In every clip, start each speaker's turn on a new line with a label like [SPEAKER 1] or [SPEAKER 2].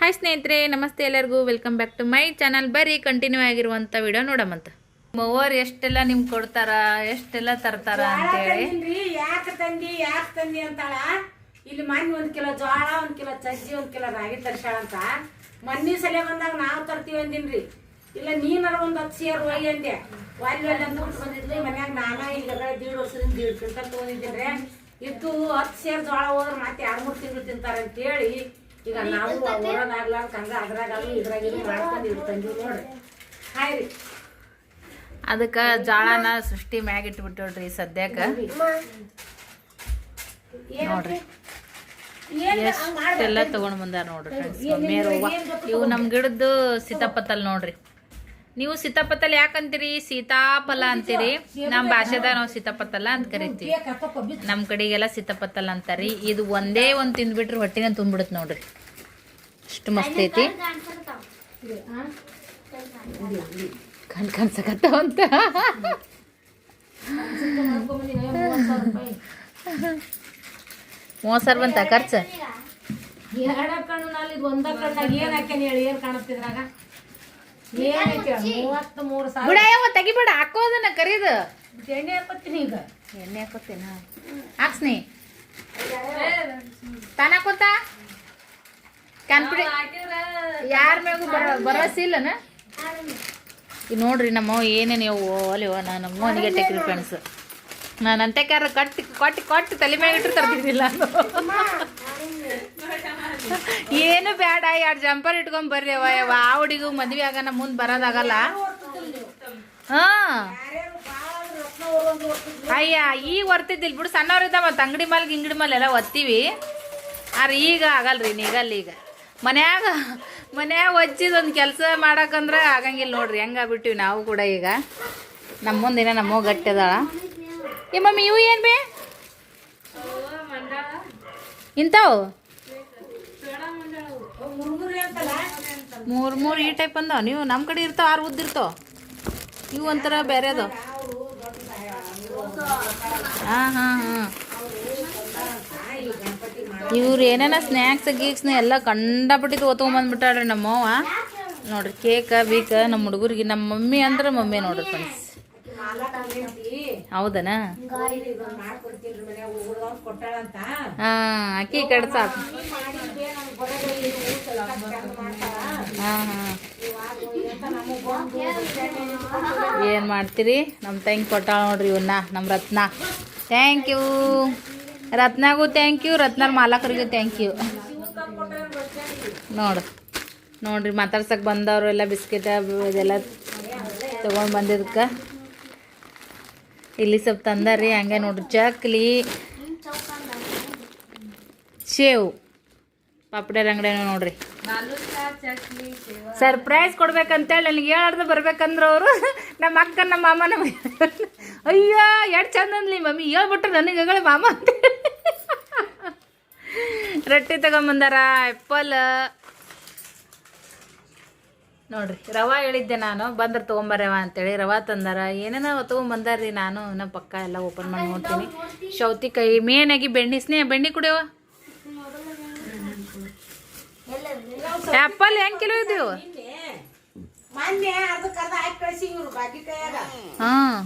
[SPEAKER 1] Hi ಸ್ನೇಹಿತರೆ ನಮಸ್ತೆ ಎಲ್ಲರಿಗೂ. Welcome back to my channel ಬರೀ ಕಂಟಿನ್ಯೂ ಆಗಿರುವಂಥ ವಿಡಿಯೋ ನೋಡಮಂತ ಮೂವರು ಎಷ್ಟೆಲ್ಲ ನಿಮ್ಗೆ ಕೊಡ್ತಾರ ಎಷ್ಟೆಲ್ಲ ತರ್ತಾರ ಅಂತೇಳಿ
[SPEAKER 2] ಹೇಳಿ. ಯಾಕೆ ತಂದಿ ಯಾಕೆ ತಂದಿ ಅಂತಾಳ? ಇಲ್ಲಿ ಮಣ್ಣು ಒಂದು ಕಿಲೋ ಜೋಳ ಒಂದು ಕಿಲೋ ಚಜ್ಜಿ ಒಂದು ಕಿಲೋ ರಾಗಿ ತರ್ಸಾಳಂತ ಮೊನ್ನೆ ಸಲ ಬಂದಾಗ ನಾವು ತರ್ತೀವಿ ಅಂದಿನ್ರಿ. ಇಲ್ಲ ನೀನಾರ ಒಂದು ಹತ್ತು ಸೇರ್ ಒಯ್ ಅಂದೆ. ಒಲ್ಲಿ ಒಲ್ಲಿ ಅಂತ ಮನ್ಯಾಗ ನಾನ ಈಗ ದೀಡ್ ವರ್ಷದಿಂದ ದೀಡ್ ಕ್ವಿಂಟಲ್ ತೊಗೊಂಡಿದ್ದೀನಿ ಇದ್ದು ಹತ್ತು ಸೇರು ಜೋಳ ಹೋದ್ರೆ ಮತ್ತೆ ಎರಡು ಮೂರು ತಿಂಗಳು ತಿಂತಾರೆ ಅಂತೇಳಿ ಈಗ ನಾವು ಓಡೋದಾಗ್ಲಾರ್ದ ಹಂಗ ಅದ್ರಾಗಲ್ಲೂ ಇದ್ರಾಗಿಲ್ಲ ಮಾಡ್ಕೊಂಡು ಇದು ತಂದಿವಿ ನೋಡ್ರಿ. ಹಾಯ್ ರೀ.
[SPEAKER 1] ಅದಕ್ಕೆ ಜಾಳನ ಸೃಷ್ಟಿ ಮ್ಯಾಗ ಇಟ್ಬಿಟ್ಟೋಡ್ರಿ ಸದ್ಯಕ್ಕೆ. ನೋಡ್ರಿ. ಎಷ್ಟೆಲ್ಲ ತಗೊಂಡ್ ಬಂದಾರ ನೋಡ್ರಿ ಫ್ರೆಂಡ್ಸ್ ಇವು ನಮ್ ಗಿಡದ್ದು ಸೀತಾಪತ್ತಲ್ ನೋಡ್ರಿ. ನೀವು ಸೀತಾಪತ್ತಲ್ ಯಾಕಂತೀರಿ? ಸೀತಾಫಲ ಅಂತೀರಿ? ನಮ್ಮ ಭಾಷೆದಾಗ ನಾವು ಸೀತಾಪತ್ತಲ ಅಂತ ಕರಿತೀವಿ. ನಮ್ಮ ಕಡೆಗೆಲ್ಲ ಸೀತಾಪತ್ತಲ್ ಅಂತಾರಿ. ಇದು ಒಂದೇ ಒಂದ್ ತಿಂದ್ಬಿಟ್ರೆ ಹೊಟ್ಟಿನ ತುಂಬಿಡುತ್ತೆ ನೋಡ್ರಿ. ಅಷ್ಟು ಮಸ್ತ್ ಐತಿ. ಕಣ್ ಕಾಣ್ಸಕತ್ತಾವಂತ ಮೂವತ್ತು ಸಾವಿರ ಬಂತ ಖರ್ಚು?
[SPEAKER 2] ತಗಿಬೇಡ ಒಂದ ಮೂರು ಸಾವಿರ
[SPEAKER 1] ತೆಗಿಬೇಡ ಹಾಕೋದನ್ನ ಕರೀದು.
[SPEAKER 2] ಎಣ್ಣೆ ಹಾಕೋತೀನಿ ಈಗ.
[SPEAKER 1] ಎಣ್ಣೆ ಹಾಕೋತೀನ? ಹಾಕ್ಸ್ನಿ ತಾನ ಹಾಕೋತ? ಕಾನ್ಫಿಡೆ ಯಾರ ಮ್ಯಾಗೂ ಬರ ಭರವಸೆ ಇಲ್ಲನ ಈಗ ನೋಡ್ರಿ ನಮ್ಮ ಏನೇನು ಅವು ಅಲ್ಲಿವ ನಾನು ನಮ್ಮ ಅವನಿಗೆ ಟೆಕ್ರಿ ಫ್ರೆಂಡ್ಸ್ ನಾನು ಅಂತೆಕಾರ ಕಟ್ಟಿ ಕೊಟ್ಟು ಕೊಟ್ಟು ತಲೆ ಮ್ಯಾಗ ಇಟ್ಟು ತರ್ತಿದ್ದಿಲ್ಲ ಏನು ಬೇಡ ಎರಡು ಜಂಪರ್ ಇಟ್ಕೊಂಡ್ ಬರ್ರಿ ಅವ ಯಾವ ಆ ಹುಡುಗಿಗೂ ಮದ್ವೆ ಆಗ ಮುಂದೆ ಬರೋದಾಗಲ್ಲ. ಹಾಂ. ಅಯ್ಯ ಈಗ ಹೊರ್ತಿದ್ದಿಲ್ಲ ಬಿಡು. ಸಣ್ಣವ್ರಿದ್ದ ಮತ್ತೆ ಅಂಗಡಿ ಮೇಲೆ ಗಿಂಗಡಿ ಮಾಲ್ ಎಲ್ಲ ಒತ್ತೀವಿ. ಆದ್ರೆ ಈಗ ಆಗಲ್ರಿ ನೀಗಲ್ಲ ಈಗ. ಮನ್ಯಾಗ ಮನ್ಯಾಗ ಒಜ್ಜಿದ ಒಂದು ಕೆಲಸ ಮಾಡಕ್ಕಂದ್ರೆ ಆಗಂಗಿಲ್ಲ ನೋಡ್ರಿ ಹೆಂಗಾಗ್ಬಿಟ್ಟಿವಿ ನಾವು ಕೂಡ ಈಗ. ನಮ್ಮ ಮುಂದಿನ ನಮ್ಮ ಗಟ್ಟಿ ಅದಾಳ ಏ ಮಮ್ಮಿ, ಇವು ಏನು ಬೇ? ಇಂಥವು? ಮೂರು ಮೂರು ಈ ಟೈಪ್ ಅಂದ ನೀವು ನಮ್ಮ ಕಡೆ ಇರ್ತಾವ, ಆರು ಉದ್ದಿರ್ತಾವ ಇವು ಒಂಥರ ಬೇರೆದು ಹಾಂ ಹಾಂ. ಇವ್ರು ಏನೇನ ಸ್ನ್ಯಾಕ್ಸ್ ಗೀಕ್ಸ್ನ ಎಲ್ಲ ಕಂಡಪಟ್ಟಿದ್ದು ನಮ್ಮ ನಮ್ಮವ್ವ. ನೋಡ್ರಿ ಕೇಕ ಬೀಕ ನಮ್ಮ ಹುಡುಗರಿಗೆ ನಮ್ಮ ಮಮ್ಮಿ ಅಂದ್ರೆ ಮಮ್ಮಿ ನೋಡ್ರಿ ಫ್ರೆಂಡ್ಸ್ ಹೌದನಾ? ಹಾಂ, ಅಕ್ಕಿ ಕಡೆ ಸಾಕು. ಹಾಂ ಏನು ಮಾಡ್ತೀರಿ? ನಮ್ಮ ತಂಗಿ ಕೊಟ್ಟಾಳ ನೋಡ್ರಿ ಇವನ್ನ ನಮ್ಮ ರತ್ನ. ಥ್ಯಾಂಕ್ ಯು ರತ್ನಾಗೂ ಥ್ಯಾಂಕ್ ಯು ರತ್ನಾರ್ ಮಾಲಕರಿಗೂ ಥ್ಯಾಂಕ್ ಯು ನೋಡು, ನೋಡ್ರಿ ಮಾತಾಡ್ಸಕ್ಕೆ ಬಂದವರು ಎಲ್ಲ ಬಿಸ್ಕೆಟ, ಇದೆಲ್ಲ ತೊಗೊಂಡು ಬಂದಿದ್ದಕ್ಕೆ ಇಲ್ಲಿ ಸ್ವಲ್ಪ ತಂದಾರಿ ಹಂಗೆ ನೋಡ್ರಿ, ಚಕ್ಲಿ ಶೇವ್ ಪಾಪಡೇರ್ ಅಂಗಡಿನೂ ನೋಡ್ರಿ. ಸರ್ಪ್ರೈಸ್ ಕೊಡ್ಬೇಕಂತೇಳಿ ನನಗೆ ಹೇಳಾರ್ದು ಬರ್ಬೇಕಂದ್ರೆ ಅವರು. ನಮ್ಮ ಅಕ್ಕ ನಮ್ಮ ಮಾಮ ನಮ್ಮ ಅಯ್ಯೋ, ಎಷ್ಟು ಚಂದ ಅಂದ್ಲಿ ಮಮ್ಮಿ. ಹೇಳ್ಬಿಟ್ರು ನನಗೆ ಹೇಳಿ ಮಾಮ ಅಂತ. ರೊಟ್ಟಿ ತಗೊಂಬಂದಾರ ಆ್ಯಪಲ್ ನೋಡ್ರಿ, ರವಾ ಹೇಳಿದ್ದೆ ನಾನು. ಬಂದ್ರೆ ತೊಗೊಂಬರವ ಅಂತೇಳಿ. ರವಾ ತಂದಾರ. ಏನೇನೋ ತೊಗೊಂಬಂದಾರ್ರಿ ನಾನು. ನಮ್ಮ ಪಕ್ಕ ಎಲ್ಲ ಓಪನ್ ಮಾಡಿ ನೋಡ್ತೀನಿ. ಸೌತಿಕಾಯಿ ಮೇನಾಗಿ ಬೆಣ್ಣೆ. ಸ್ನೇಹ, ಬೆಣ್ಣೆ ಕುಡಿಯವ ಆ್ಯಪಲ್ ಹೆಂಗ್ ಕಿಲೋ ಇದ್ದೀವ ಹಾಂ.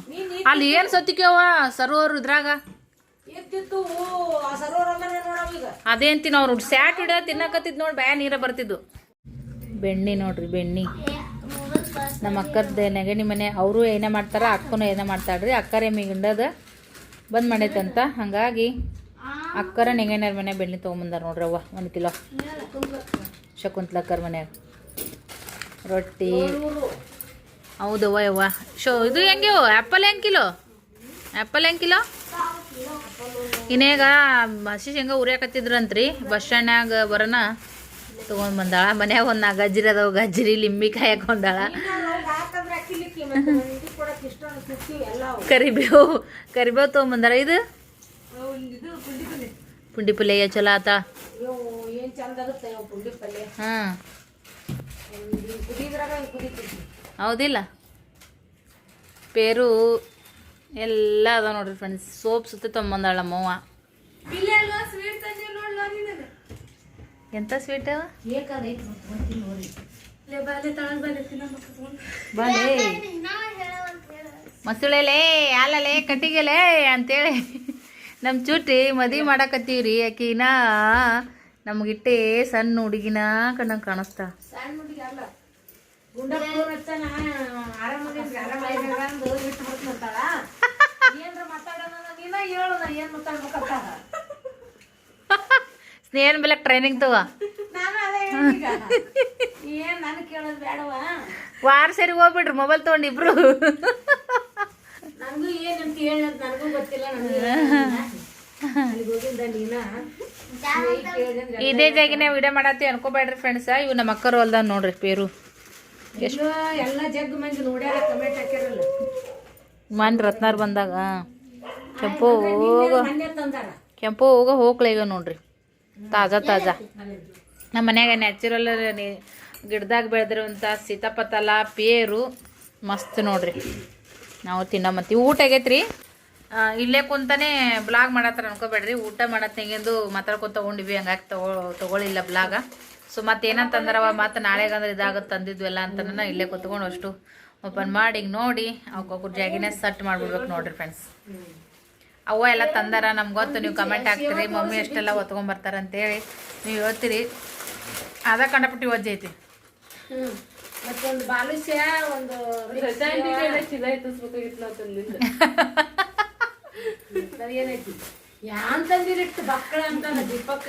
[SPEAKER 1] ಅಲ್ಲಿ ಏನು ಸತ್ತಿಕೇವ ಸರೋವರ್ ಇದ್ರಾಗ?
[SPEAKER 2] ಅದೇನ್
[SPEAKER 1] ಅದೇ ಅಂತೀನಿ ಅವ್ರು ಸ್ಯಾಟ್ ಹಿಡಿಯೋ ತಿನ್ನಕತ್ತಿದ್ ನೋಡಿ ಬ್ಯಾ ನೀರ ಬರ್ತಿದ್ದು. ಬೆಣ್ಣೆ ನೋಡ್ರಿ ಬೆಣ್ಣಿ. ನಮ್ಮ ಅಕ್ಕದ ನೆಗಣಿ ಮನೆ ಅವರು ಏನೇ ಮಾಡ್ತಾರ ಅಕ್ಕನೂ ಏನೇ ಮಾಡ್ತಾಳ್ರಿ. ಅಕ್ಕರೆ ಮಿಗಂಡದ ಬಂದ್ ಮಾಡೈತಂತ. ಹಂಗಾಗಿ ಅಕ್ಕರ ನೆಗಣ್ಯರ ಮನೆ ಬೆಣ್ಣೆ ತೊಗೊಂಬಂದಾರ ನೋಡ್ರಿ ಅವ್ವ ಒಂದು ಕಿಲೋ. ಶಕುಂತ್ಲಕ್ಕರ ಮನ್ಯಾಗ. ರೊಟ್ಟಿ. ಹೌದವ್ವ ಯವ್ವ ಶೋ ಇದು ಹೆಂಗೆ ಆ್ಯಪಲ್ ಹೆಂಗೆ ಕಿಲೋ? ಆ್ಯಪಲ್ ಹೆಂಗೆ ಕಿಲೋ? ಇನ್ನೇಗ ಹಸಿ ಶೇಂಗಾ ಉರಿಯಾಕತ್ತಿದ್ರಂತ್ರಿ ಬಸ್ ಸ್ಟ್ಯಾಂಡ್ನಾಗ ಬರೋಣ ತೊಗೊಂಡು ಬಂದಾಳ. ಮನ್ಯಾಗ ಒಂದು ನಾಲ್ಕು ಗಜ್ರಿ ಅದಾವ. ಗಜ್ಜರಿ ಲಿಂಬಿ ಕಾಯಕ್ಕೆ ಬಂದಾಳ. ಕರಿಬೇವು ಕರಿಬೇವು ತೊಗೊಂಬಂದಾರ ಇದು? ಪುಂಡಿ ಪಲ್ಯ ಚಲೋ ಆತ.
[SPEAKER 2] ಏನ್ ಚಂದ ಆಗುತ್ತೆ ಪುಂಡಿ ಪಲ್ಯ
[SPEAKER 1] ಹಾಂ
[SPEAKER 2] ಕುದಿದ್ರಾಗ ಕುದಿತೈತಿ
[SPEAKER 1] ಹೌದಿಲ್ಲ. ಪೇರು ಎಲ್ಲ ಅದ ನೋಡ್ರಿ ಫ್ರೆಂಡ್ಸ್ ಸೋಪ್ ಸುತ್ತ ತೊಗೊಂಬಂದಾಳ ನಮ್ಮವ್ವ ಎಂತ ಸ್ವೀಟ್
[SPEAKER 2] ಬಾಲೆ
[SPEAKER 1] ಮಸುಳೆಲೇ ಅಲ್ಲಲೇ ಕಟ್ಟಿಗೆಲೇ ಅಂತೇಳಿ. ನಮ್ಮ ಚೂಟಿ ಮದುವೆ ಮಾಡಕತ್ತೀವ್ರಿ ಆಕಿನ ನಮ್ಗಿಟ್ಟೆ ಸಣ್ಣ ಹುಡುಗಿನ ಕಣ್ಣಂಗೆ ಕಾಣಿಸ್ತಾ.
[SPEAKER 2] ಏನ್
[SPEAKER 1] ಸ್ನೇಹನ್ ಬೆಲೆ ಟ್ರೈನಿಂಗ್ ತಗೋ.
[SPEAKER 2] ಏನ್
[SPEAKER 1] ವಾರ ಸರಿ ಹೋಗ್ಬಿಡ್ರಿ ಮೊಬೈಲ್ ತಗೊಂಡು ಇಬ್ರು.
[SPEAKER 2] ನನಗೂ ಏನಂತ ಹೇಳೋದು ನನಗೂ ಗೊತ್ತಿಲ್ಲ
[SPEAKER 1] ಇದೇ ಜಾಗಿನ ವಿಡಿಯೋ ಮಾಡತ್ತಿ ಅನ್ಕೋಬೇಡ್ರಿ ಫ್ರೆಂಡ್ಸ್ ಇವು ನಮ್ಮ ಅಕ್ಕರು ಹೊಲ್ದಾಗ ನೋಡ್ರಿ ಪೇರು.
[SPEAKER 2] ಎಷ್ಟು ಎಲ್ಲ ಜಗ್ ಮಂದಿ ನೋಡ್ಯಾರ ಕಮೆಂಟ್ ಹಾಕಿರಲ್ಲ
[SPEAKER 1] ಮನ್ ರತ್ನಾರ್ ಬಂದಾಗ. ಕೆಂಪು ಹೋಗ ಕೆಂಪು ಹೋಗ ಹೋಗ್ಲ ಈಗ ನೋಡ್ರಿ. ತಾಜಾ ತಾಜಾ. ನಮ್ಮ ಮನ್ಯಾಗ ನ್ಯಾಚುರಲ್ ಗಿಡದಾಗ ಬೆಳೆದಿರುವಂಥ ಸೀತಾಪತಲ ಪೇರು ಮಸ್ತ್ ನೋಡ್ರಿ. ನಾವು ತಿನ್ನಮತ್ತಿ ಊಟ ಆಗೈತ್ರಿ? ಇಲ್ಲೇ ಕುಂತಾನೆ ಬ್ಲಾಗ್ ಮಾಡತ್ತಾರ ಅನ್ಕೋಬೇಡ್ರಿ. ಊಟ ಮಾಡತ್ ಹೆಂಗೆಂದು ಮಾತಾಡ್ಕೊಂತ ತಗೊಂಡಿವಿ ಹಂಗಾಗಿ ತಗೋ ತಗೊಳಿಲ್ಲ ಬ್ಲಾಗ. ಸೊ ಮತ್ತೆ ಏನಂತಂದ್ರವ ಮತ್ತೆ ನಾಳೆಗಂದ್ರೆ ಇದಾಗತ್ತೆ ತಂದಿದ್ವೆಲ್ಲ ಅಂತ ಇಲ್ಲೇ ಕುತ್ಕೊಂಡು ಅಷ್ಟು ಓಪನ್ ಮಾಡಿ ಹಿಂಗ್ ನೋಡಿ ಅವ್ಕೊಬ್ರು ಜಾಗಿನೇ ಸಟ್ ಮಾಡ್ಬಿಡ್ಬೇಕು ನೋಡ್ರಿ ಫ್ರೆಂಡ್ಸ್ ಅವ್ವ ಎಲ್ಲ ತಂದಾರ ನಮ್ಗೆ ಗೊತ್ತು ನೀವು ಕಮೆಂಟ್ ಹಾಕ್ತೀರಿ ಮಮ್ಮಿ ಎಷ್ಟೆಲ್ಲ ಬರ್ತಾರ ಅಂತೇಳಿ ನೀವು ಹೇಳ್ತೀರಿ. ಅದ ಕಂಡಪಟ್ಟಿ ವಜ್ಜೆ ಐತಿ.
[SPEAKER 2] ಮತ್ತೊಂದು ಬಾಲುಷ್ಯ ಒಂದು ಏನೈತಿ ಬಕ್ಕಳ ಅಂತ ದೀಪಕ್ಕ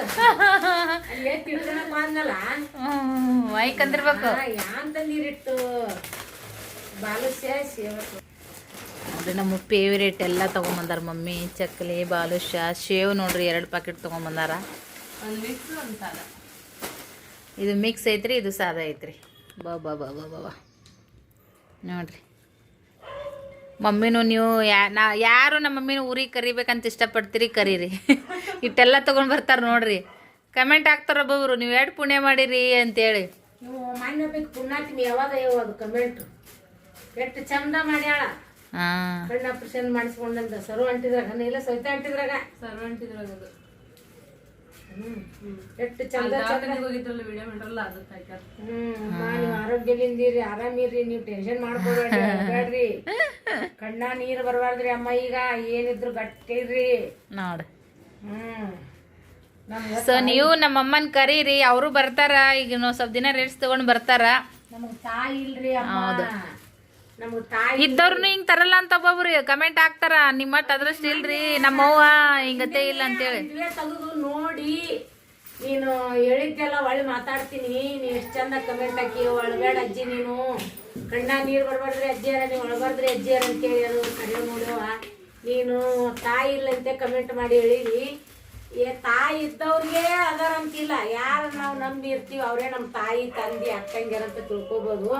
[SPEAKER 1] ಮೈಕ್ ಅಂದಿರ್ಬೇಕು
[SPEAKER 2] ಸೇವಕ.
[SPEAKER 1] ನಮ್ಮ ಫೇವ್ರೇಟ್ ಎಲ್ಲ ತಗೊಂಬಂದಾರ ಮಮ್ಮಿ. ಚಕ್ಲಿ ಬಾಲುಷ ಶೇವ್ ನೋಡ್ರಿ ಎರಡು ಪ್ಯಾಕೆಟ್ ತಗೊಂಬಂದಾರ. ಇದು ಮಿಕ್ಸ್ ಐತ್ರಿ ಇದು ಸಾದಾ ಐತ್ರಿ. ಬಾ ಬಾ ಬಾ ಬಾ ಬಾ ಬಾ. ನೋಡ್ರಿ. ಮಮ್ಮಿನೂ ನೀವು ಯಾ ನಾ ಯಾರು ನಮ್ಮ ಮಮ್ಮಿನ ಊರಿಗೆ ಕರಿಬೇಕಂತ ಇಷ್ಟಪಡ್ತೀರಿ ಕರೀರಿ. ಇಟ್ಟೆಲ್ಲ ತೊಗೊಂಡು ಬರ್ತಾರೆ ನೋಡ್ರಿ. ಕಮೆಂಟ್ ಹಾಕ್ತಾರ ಒಬ್ಬೊಬ್ರು ನೀವು ಎರಡು ಪುಣ್ಯ ಮಾಡಿರಿ? ಅಂತೇಳಿ.
[SPEAKER 2] ಎಷ್ಟು ಚಂದ ಮಾಡ್ಯಾಳ.
[SPEAKER 1] ಹಾಂ.
[SPEAKER 2] ಕಣ್ಣು ಆಪರೇಷನ್ ಮಾಡಿಸ್ಕೊಂಡಂತ. ಸರು ಅಂಟಿದ್ರಾಗ ಇಲ್ಲ ಸವಿತಾ ಅಂಟಿದ್ರಾಗ. ಹ್ಮ್ ಎಷ್ಟು ಚಂದ ಚಂದ. ಹ್ಮ್ ಅಮ್ಮ, ನೀವು ಆರೋಗ್ಯದಿಂದಿರಿ ಆರಾಮಿರಿ ನೀವು ಟೆನ್ಷನ್ ಮಾಡ್ಕೋಬೇಡ್ರಿ ಬೇಡ್ರಿ ಕಣ್ಣ ನೀರು ಬರಬಾರ್ದ್ರಿ ಅಮ್ಮ ಈಗ ಏನಿದ್ರು ಗಟ್ಟಿರ್ರಿ.
[SPEAKER 1] ನೋಡಿ.
[SPEAKER 2] ಹ್ಮ್.
[SPEAKER 1] ಸೊ ನೀವು ನಮ್ಮ ಅಮ್ಮನ ಕರೀರಿ ಅವರು ಬರ್ತಾರ ಈಗ ನಾವು ಸ್ವಲ್ಪ ದಿನ ರೇಟ್ಸ್ ತಗೊಂಡು ಬರ್ತಾರ.
[SPEAKER 2] ನಮಗೆ ತಾಯಿ ಇಲ್ರಿ ತಾಯಿ
[SPEAKER 1] ಇದ್ದವ್ರು ಹಿಂಗ್ ತರಲ್ಲ ಅಂತ ಒಬ್ಬೊಬ್ರು ಕಮೆಂಟ್ ಹಾಕ್ತಾರ ನಿಮ್ಮಟ್ ಅದ್ರಷ್ಟು ಇಲ್ರಿ ನಮ್ಮವ್ವ ಹಿಂಗತೆ ಇಲ್ಲ ಅಂತೇಳಿ.
[SPEAKER 2] ಹೇಳಿ ತೆಗೆದು ನೋಡಿ ನೀನು ಹೇಳಿದ್ದೆಲ್ಲ ಒಳ್ಳೆ ಮಾತಾಡ್ತೀನಿ. ನೀ ಎಷ್ಟು ಚಂದ ಕಮೆಂಟ್ ಹಾಕಿ ಒಳಬೇಡ ಅಜ್ಜಿ ನೀನು. ಕಣ್ಣ ನೀರು ಬರಬಾರ್ದ್ರಿ ಅಜ್ಜಿಯರ ನೀವು ಒಳಬಾರ್ದ್ರಿ ಅಂತ ಅಂತೇಳಿ ಅದು ಕರೆಯೋ ನೋಡುವ. ನೀನು ತಾಯಿ ಇಲ್ಲಂತೆ ಕಮೆಂಟ್ ಮಾಡಿ ಹೇಳಿರಿ. ಏ ತಾಯಿ ಇದ್ದವ್ರಿಗೆ ಅದರಂತಿಲ್ಲ. ಯಾರು ನಾವು ನಂಬಿ ಇರ್ತೀವಿ ಅವರೇ ನಮ್ಮ ತಾಯಿ ತಂದೆ ಅಕ್ಕಂಗಿರ ಅಂತ ತಿಳ್ಕೊಬೋದು.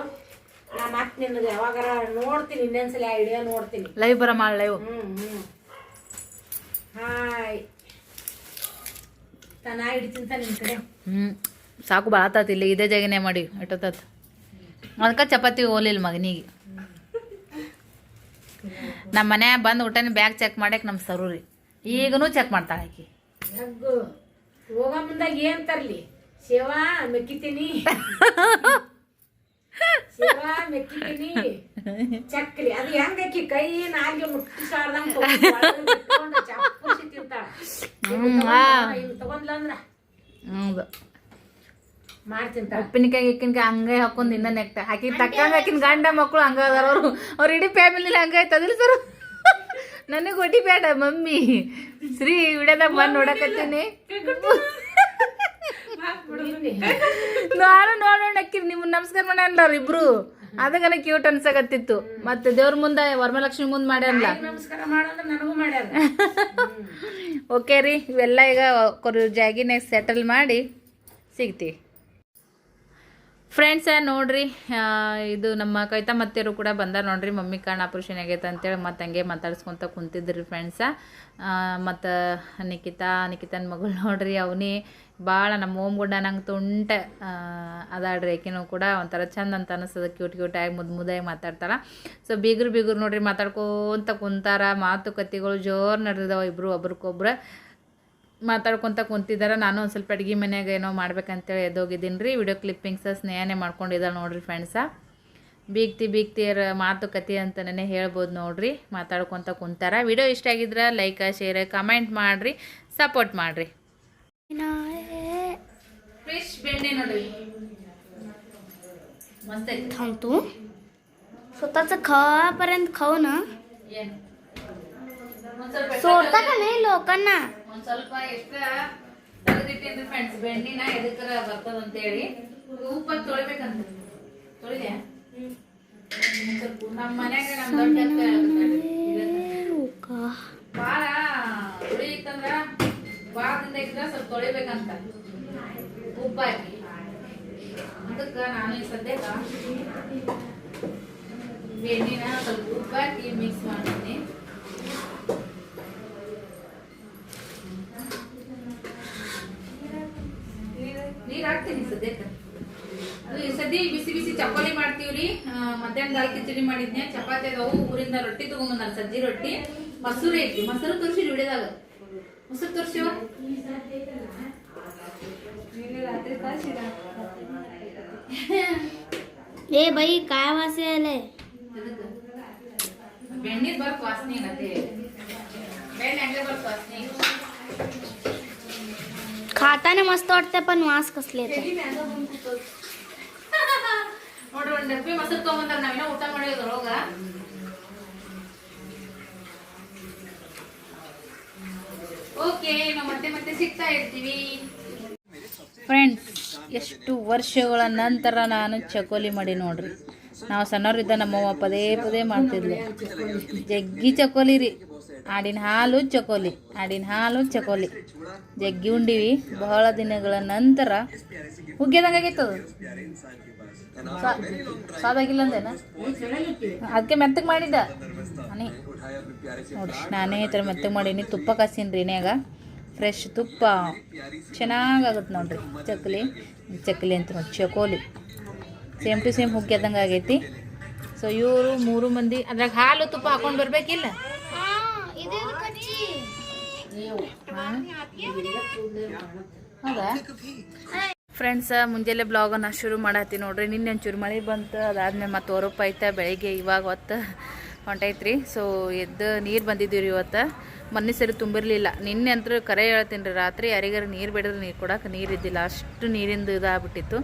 [SPEAKER 2] ನಾ ಮತ್ತೆ ನಿನಗೆ ಯಾವಾಗಾರ ನೋಡ್ತೀನಿ ಇನ್ನೊಂದ್ಸಲ ಐಡಿಯಾ ನೋಡ್ತೀನಿ.
[SPEAKER 1] ಲೈವ್ ಬರ ಮಾಡ್ ಲೈವ್
[SPEAKER 2] ಹಾಯ್. ತನ ಕಡೆ.
[SPEAKER 1] ಸಾಕು ಬಾಳಾತತ್ ಇಲ್ಲಿ ಇದೇ ಜಾಗನೇ ಮಾಡಿ ಇಟ್ಟತತ್ ಅದಕ್ಕೆ ಚಪಾತಿ ಹೋಲಿಲ್ಲ ಮಗನಿಗೆ. ನಮ್ಮ ಮನೆ ಬಂದು ಊಟನ ಬ್ಯಾಗ್ ಚೆಕ್ ಮಾಡಕ್ಕೆ ನಮ್ಮ ಸರು ರೀ. ಈಗನೂ ಚೆಕ್ ಮಾಡ್ತಾಳೆ ಆಕಿ.
[SPEAKER 2] ಹೋಗೋ ಹೋಗ ಮುಂದಾಗ ಏನ್ ತರ್ಲಿ? ಸೇವಾ ಮೆಕ್ಕಿತೀನಿ. ಚಕ್ಲಿ ಅದು ಹೆಂಗಕ್ಕಿ ಕೈ ನಾಲ್ಗೆ ಮುಟ್ಟಿಸಾರ್ದಂಗ ಚಪ್ಪುಸಿ ತಿಂತಾಳ ತಗೊಂಡ್ಲ ಅಂದ್ರ.
[SPEAKER 1] ಹೌದು.
[SPEAKER 2] ಮಾಡಿ ತಿಂತಾಳ
[SPEAKER 1] ಉಪ್ಪಿನಕಾಯಿ ಗಿಕ್ಕಿನಕಾಯಿ ಹಂಗೆ ಹಾಕೊಂಡು ಇನ್ನ ನೆಕ್ಟ ಹಾಕಿ ತಕ್ಕಂಗ ಆಕಿನ ಗಂಡ ಮಕ್ಕಳು ಹಂಗ ಅದಾರ ಅವ್ರು. ಅವ್ರ ಇಡೀ ಫ್ಯಾಮಿಲಿ ಹಂಗ ಐತದಿಲ್ಲ ಸರ್. ನನಗೆ ಒಡಿ ಬೇಡ ಮಮ್ಮಿ. ಶ್ರೀ ವಿಡಿಯೋದಾಗ ಬಂದು ನೋಡಕತ್ತೀನಿ. ನಾನು ನೋಡೋಣ ನಿಮ್ ನಮಸ್ಕಾರ ಮಾಡ್ಯಾನ್ಲ ಇಬ್ರು? ಅದಕ್ಕನ ಕ್ಯೂಟ್ ಅನ್ಸಕತ್ತಿತ್ತು. ಮತ್ತೆ ದೇವ್ರ ಮುಂದೆ ವರಮಲಕ್ಷ್ಮಿ ಮುಂದೆ ಮಾಡ್ಯಾನ್ಲ
[SPEAKER 2] ನಮಸ್ಕಾರ ಮಾಡೋದ್ರ ನನಗೂ ಮಾಡ್ಯಾರ.
[SPEAKER 1] ಓಕೆ ರೀ ಇವೆಲ್ಲ ಈಗ ಕೊರು ಜಾಗಿನಾಗ ಸೆಟಲ್ ಮಾಡಿ ಸಿಗ್ತೀವಿ ಫ್ರೆಂಡ್ಸ ನೋಡ್ರಿ ಇದು ನಮ್ಮ ಕವಿತಾ ಮತ್ತೆಯರು ಕೂಡ ಬಂದಾರ ನೋಡ್ರಿ, ಮಮ್ಮಿ ಕಾಣ ಆಪ್ರೇಷನ್ ಆಗೈತೆ ಅಂತೇಳಿ ಮತ್ತೆ ಹಂಗೆ ಮಾತಾಡ್ಸ್ಕೊಂತ ಕುಂತಿದ್ರಿ ಫ್ರೆಂಡ್ಸ ಮತ್ತು ನಿಖಿತಾ ನಿಖಿತನ ಮಗಳು ನೋಡ್ರಿ, ಅವನೇ ಭಾಳ ನಮ್ಮ ಓಮ್ ಗುಡ್ಡ ನಂಗೆ ತುಂಟ ಅದಾಡ್ರಿ ಆಕಿನೂ ಕೂಡ ಒಂಥರ ಚಂದ ಅಂತ ಅನಿಸ್ತದ ಕ್ಯೂಟ್ ಕ್ಯೂಟಾಗಿ ಮುದ್ದು ಮುದ್ದಾಗಿ ಮಾತಾಡ್ತಾರ ಸೊ ಬೀಗರು ಬೀಗರು ನೋಡ್ರಿ ಮಾತಾಡ್ಕೋತ ಕುಂತಾರ, ಮಾತುಕತೆಗಳು ಜೋರು ನಡೆದಿದ್ದಾವೆ ಇಬ್ಬರು ಒಬ್ರಿಗೊಬ್ರು ಮಾತಾಡ್ಕೊತ ಕುಂತಿದ್ದಾರೆ ನಾನು ಒಂದು ಸ್ವಲ್ಪ ಅಡುಗೆ ಮನ್ಯಾಗ ಏನೋ ಮಾಡ್ಬೇಕಂತೇಳಿ ಎದ್ದೋಗಿದ್ದೀನಿ ರೀ ವಿಡಿಯೋ ಕ್ಲಿಪ್ಪಿಂಗ್ಸ ಸ್ನೇಹನೇ ಮಾಡ್ಕೊಂಡಿದ್ದಾಳೆ ನೋಡ್ರಿ ಫ್ರೆಂಡ್ಸ ಬೀಗ್ತಿ ಬೀಗ್ತಿಯರ ಮಾತುಕತೆ ಅಂತಲೇ ಹೇಳ್ಬೋದು ನೋಡ್ರಿ ಮಾತಾಡ್ಕೊತ ಕುಂತಾರ ವಿಡಿಯೋ ಇಷ್ಟ ಆಗಿದ್ರೆ ಲೈಕ್ ಶೇರ್ ಕಮೆಂಟ್ ಮಾಡಿರಿ ಸಪೋರ್ಟ್ ಮಾಡಿರಿ ಫ್ರೆಶ್ ಬೆಣ್ಣೆ ನೋಡ್ರಿ मस्त आहे
[SPEAKER 3] थांबतो स्वतःच खावापर्यंत खाऊ ना
[SPEAKER 1] ಏನು ಒಂದ್ ಸ್ವಲ್ಪ
[SPEAKER 3] सोडता का नाही लोकांना
[SPEAKER 1] ಒಂದ್ ಸ್ವಲ್ಪ ಎಷ್ಟ ತೆಗೆದಿಟ್ಟೇನ್ರಿ ಫ್ರೆಂಡ್ಸ್ ಬೆಣ್ಣಿನ ಎದಕ್ಕರ ಬರ್ತದ ಅಂತ ಹೇಳಿ ಉಪ್ಪ ತೊಳಿಬೇಕಂತ ತೊಳಿದೆ ನಮ್ಮ ಮನ್ಯಾಗ ನಮ್ಮ ದೊಡ್ಡ ಬಾಳ ಹುಳಿ ಇತ್ತಂದ್ರ ದಿನ ಇದ್ರ ಸ್ವಲ್ಪ ತೊಳಿಬೇಕಂತ. ಉಪ್ಪ ಹಾಕಿ ಅದಕ್ಕ ನಾನು ಈ ಸದ್ಯಕ್ಕ ಬೆಣ್ಣಿನ ಸ್ವಲ್ಪ ಉಪ್ಪ ಹಾಕಿ ಮಿಕ್ಸ್ ಮಾಡ್ತೀನಿ. ನೀರ್ ಹಾಕ್ತೀನಿ ಸದ್ಯಕ್ಕೆ. ಸದ್ಯ ಬಿಸಿ ಬಿಸಿ ಚಪಾತಿ ಮಾಡ್ತೀವ್ರಿ. ಮಧ್ಯಾಹ್ನ ದಾಲ್ ಕಿಚಡಿ ಮಾಡಿದ್ನೆ ಚಪಾತಿ ಅದಾವು. ಊರಿಂದ ರೊಟ್ಟಿ ತಗೊಂಬಂದ ಸಜ್ಜಿ ರೊಟ್ಟಿ. ಮೊಸರು ಐತಿ ಮೊಸರು ತೋರಿಸಿ ಹಿಡಿದಾಗ ಮೊಸರು ತೋರಿಸಿ
[SPEAKER 3] ಏ ಬೈ ಕಾಯ ವಾಸೆ ಅಲ್ಲೇ.
[SPEAKER 1] ಬೆಣ್ಣೆ ಬರ್ತ ವಾಸನೆ ಆಗತ್ತೆ ಬೆಣ್ಣೆ ಹಂಗೆ ಬರ್ತು ವಾಸನೆ
[SPEAKER 3] खाताना मस्त वाटते पण वास कसले येते
[SPEAKER 1] ನೋಡ್ರಿ ಒಂದ್ ಡಬ್ಬಿ ಮೊಸರು ತಗೊಂಬಂದಾರ ನಾವಿನ್ನ ಊಟ ಮಾಡಿದ್ರೊಳಗ ಓಕೆ ನಾವು ಮತ್ತೆ ಮತ್ತೆ ಸಿಗ್ತಾ ಇರ್ತೀವಿ ಫ್ರೆಂಡ್ಸ್ ಎಷ್ಟು ವರ್ಷಗಳ ನಂತರ ನಾನು ಚಕೋಲಿ ಮಾಡಿ ನೋಡ್ರಿ ನಾವು ಸಣ್ಣವ್ರಿದ್ದ ನಮ್ಮವ್ವ ಪದೇ ಪದೇ ಮಾಡ್ತಿದ್ಲು ಜಗ್ಗಿ ಚಕೋಲಿ ರೀ ಆಡಿನ ಹಾಲು ಚಕೋಲಿ, ಆಡಿನ ಹಾಲು ಚಕೋಲಿ. ಜಗ್ಗಿ ಉಂಡಿವಿ ಬಹಳ ದಿನಗಳ ನಂತರ. ಸಾ- ಸಾದಾಗಿಲ್ಲ ಅದಕ್ಕೆ ಮೆತ್ತಗೆ ಮಾಡಿದ್ದ? ನಾನೇ ನಾನೇ ಈ ಥರ ಮೆತ್ತಗೆ ಮಾಡೀನಿ, ತುಪ್ಪ ಕಾಸಿನ ರೀ ಎನ್ಯಾಗ ಫ್ರೆಶ್ ತುಪ್ಪ. ಚೆನ್ನಾಗಾಗುತ್ತೆ ನೋಡ್ರಿ, ಚಕ್ಲಿ. ಚಕ್ಲಿ ಅಂತ ನೋಡಿ, ಚಕೋಲಿ. ಸೇಮ್ ಟು ಸೇಮ್ ಹುಗ್ಗ್ಯದಂಗೆ ಆಗೈತಿ. ಸೊ ಇವರು ಮೂರು ಮಂದಿ ಅದ್ರಾಗ ಹಾಲು ತುಪ್ಪ ಹಾಕೊಂಡು ಬರ್ಬೇಕಿಲ್ಲ? ಹೌದಾ? ಫ್ರೆಂಡ್ಸ್ ಮುಂಜಾನೆ ಬ್ಲಾಗನ್ನು ಶುರು ಮಾಡತ್ತಿ ನೋಡ್ರಿ. ನಿನ್ನೆ ಒಂಚೂರು ಮಳೆ ಬಂತು ಅದಾದ್ಮೇಲೆ ಮತ್ತೆ ಹೊರಪ್ಪ ಐತೆ ಬೆಳಿಗ್ಗೆ ಇವಾಗ ಹೊತ್ತು ಹೊಂಟೈತ್ರಿ. ಸೊ ಎದ್ದು ನೀರು ಬಂದಿದ್ದೀವಿ ರೀ ಇವತ್ತು. ಮೊನ್ನೆ ಸರಿ ತುಂಬಿರಲಿಲ್ಲ. ನಿನ್ನೆ ಅಂತೂ ಕರೆ ಹೇಳ್ತೀನಿ ರೀ ರಾತ್ರಿ ಯಾರಿಗಾರು ನೀರು ಬಿಡಿದ್ರೆ ನೀರು ಕೊಡಕ್ಕೆ ನೀರು ಇದ್ದಿಲ್ಲ. ಅಷ್ಟು ನೀರಿಂದು ಇದಾಗ್ಬಿಟ್ಟಿತ್ತು.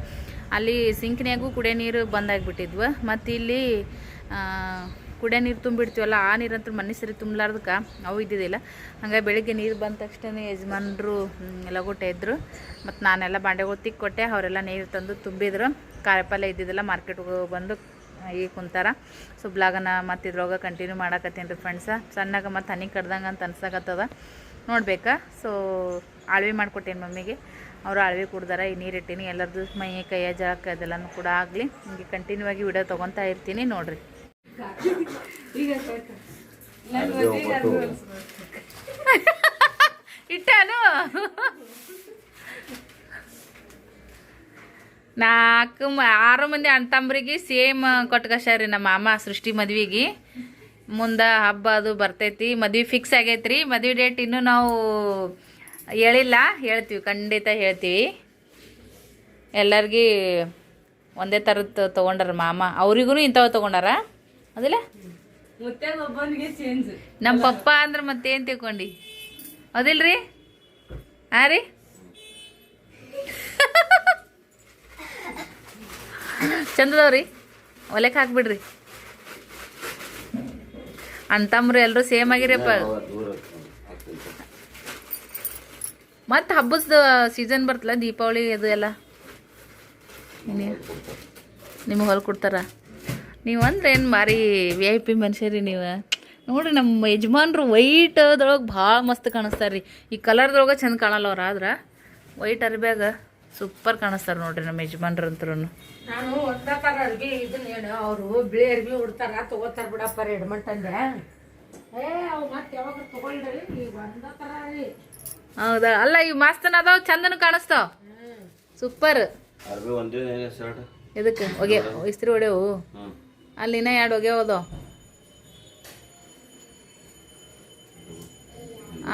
[SPEAKER 1] ಅಲ್ಲಿ ಸಿಂಕ್ನ್ಯಾಗೂ ಕುಡಿಯೋ ನೀರು ಬಂದಾಗ್ಬಿಟ್ಟಿದ್ವು. ಮತ್ತು ಇಲ್ಲಿ ಕುಡಿಯೋ ನೀರು ತುಂಬಿಡ್ತೀವಲ್ಲ, ಆ ನೀರಂತೂ ಮನೆ ಸರಿ ತುಂಬಲಾರ್ದಕ್ಕೆ ಅವು ಇದ್ದಿದ್ದಿಲ್ಲ. ಹಂಗಾಗಿ ಬೆಳಿಗ್ಗೆ ನೀರು ಬಂದ ತಕ್ಷಣ ಯಜಮಾನರು ಲಗೋಟ ಇದ್ದರು ಮತ್ತು ನಾನೆಲ್ಲ ಬಾಂಡೆಗಳು ತಿಕ್ಕೊಟ್ಟೆ ಅವರೆಲ್ಲ ನೀರು ತಂದು ತುಂಬಿದ್ರು. ಕಾಯಿಪಲ್ಯ ಇದ್ದಿದ್ದಿಲ್ಲ ಮಾರ್ಕೆಟ್ಗೆ ಬಂದು ಈಗ ಕುಂತಾರ. ಸೊ, ಬ್ಲಾಗನ ಮತ್ತು ಇದ್ರೊಳಗೆ ಕಂಟಿನ್ಯೂ ಮಾಡಕತ್ತೀನಿ ರೀ ಫ್ರೆಂಡ್ಸ ಸಣ್ಣಗೆ ಮತ್ತು ಹನಿ ಕಡ್ದಂಗೆ ಅಂತ ಅನ್ಸಕತ್ತದ. ನೋಡ್ಬೇಕಾ. ಸೊ ಅಳವಿ ಮಾಡಿಕೊಟ್ಟೇನು ಮಮ್ಮಿಗೆ. ಅವರು ಅಳ್ವಿ ಕುಡ್ದಾರ, ಈ ನೀರು ಇಟ್ಟೀನಿ. ಎಲ್ಲರದು ಮೈ, ಕೈಯ, ಜಳಕ ಅದೆಲ್ಲನೂ ಕೂಡ ಆಗಲಿ. ಹಿಂಗೆ ಕಂಟಿನ್ಯೂ ಆಗಿ ವಿಡಿಯೋ ತೊಗೊತಾ ಇರ್ತೀನಿ ನೋಡ್ರಿ. ಇಟ್ಟಾನು. ನಾಲ್ಕು ಆರು ಮಂದಿ ಅಣ್ತಂಬ್ರಿಗೆ ಸೇಮ್ ಕೊಟ್ಕಶಾರಿ ನಮ್ಮ ಮಾಮ ಸೃಷ್ಟಿ ಮದ್ವಿಗೆ. ಮುಂದೆ ಹಬ್ಬ ಅದು ಬರ್ತೈತಿ. ಮದ್ವೆ ಫಿಕ್ಸ್ ಆಗೈತ್ರಿ. ಮದ್ವೆ ಡೇಟ್ ಇನ್ನೂ ನಾವು ಹೇಳಿಲ್ಲ. ಹೇಳ್ತೀವಿ. ಖಂಡಿತ ಹೇಳ್ತೀವಿ. ಎಲ್ಲರಿಗೂ ಒಂದೇ ಥರದ್ದು ತೊಗೊಂಡಾರ ಮಾಮ. ಅವ್ರಿಗೂ ಇಂಥವು ತೊಗೊಂಡಾರ? ಅದಿಲ್ಲ? ನಮ್ಮ ಪಪ್ಪ ಅಂದ್ರೆ ಮತ್ತೇನು ತಿಳ್ಕೊಂಡು? ಅದಿಲ್ರಿ? ಹಾಂ ರೀ? ಚಂದದವ್ರಿ ಒಲೆಕ್ ಹಾಕ್ಬಿಡ್ರಿ. ಅಂತಮ್ರಿ ಎಲ್ಲರೂ ಸೇಮ್ ಆಗಿರಪ್ಪ. ಮತ್ತೆ ಹಬ್ಬದ ಸೀಸನ್ ಬರ್ತಲ್ಲ ದೀಪಾವಳಿ ಅದು ಎಲ್ಲ? ನಿಮಗೆ ಹೊಲ್ ಕೊಡ್ತಾರ ನೀವು ಅಂದ್ರೆ ಏನು ಮಾರಿ ವಿ ಐ ಪಿ ಮನುಷ್ಯರಿ ನೀವು? ನೋಡ್ರಿ ನಮ್ಮ ಯಜಮಾನ್ರು ವೈಟ್ ಅದ್ರೊಳಗೆ ಭಾಳ ಮಸ್ತ್ ಕಾಣಿಸ್ತಾರೆ ರೀ ಈ ಕಲರ್ದೊಳಗೆ ಚಂದ ಕಾಣಲ್ಲ ಅವ್ರು ಆದ್ರೆ? ವೈಟ್ ಅರ್ಬ್ಯಾಗ ಸೂಪರ್ ಕಾಣಿಸ್ತಾರೆ ನೋಡ್ರಿ ನಮ್ಮ ಯಜಮಾನ್ರು ಅಂತರೂ
[SPEAKER 2] ನಾನು ಒಂದತ್ತಾರ ಅರ್ಬಿ ಇದನ್ನ ಏನು ಅವರು ಬಿಳಿ ಅರ್ಬಿ ಉಡ್ತಾರ ತಗೋತಾರ ಬಿಡಪ್ಪ ಎಡ್ಮಂಟ್ ಅಂದೆ. ಏ ಅವು ಮತ್ತೆ ಯಾವಾಗ ತಗೊಳ್ರಿ? ಈಗ ಒಂದತ್ತಾರ ರೀ
[SPEAKER 1] ಹೌದಾ? ಅಲ್ಲ ಈ ಮಸ್ತನ ಅದಾವ ಚಂದನ ಕಾಣಿಸ್ತಾವ. ಸೂಪರ್.
[SPEAKER 4] ಅರ್ಬಿ ಒಂದೇ ಶರ್ಟ್
[SPEAKER 1] ಇದಕ್ಕೆ ಒಗೆ ಇಸ್ತ್ರಿ ಹೊಡೆವು ಅಲ್ಲಿನ ಎರಡು ಹೋಗಿ ಹೋದ?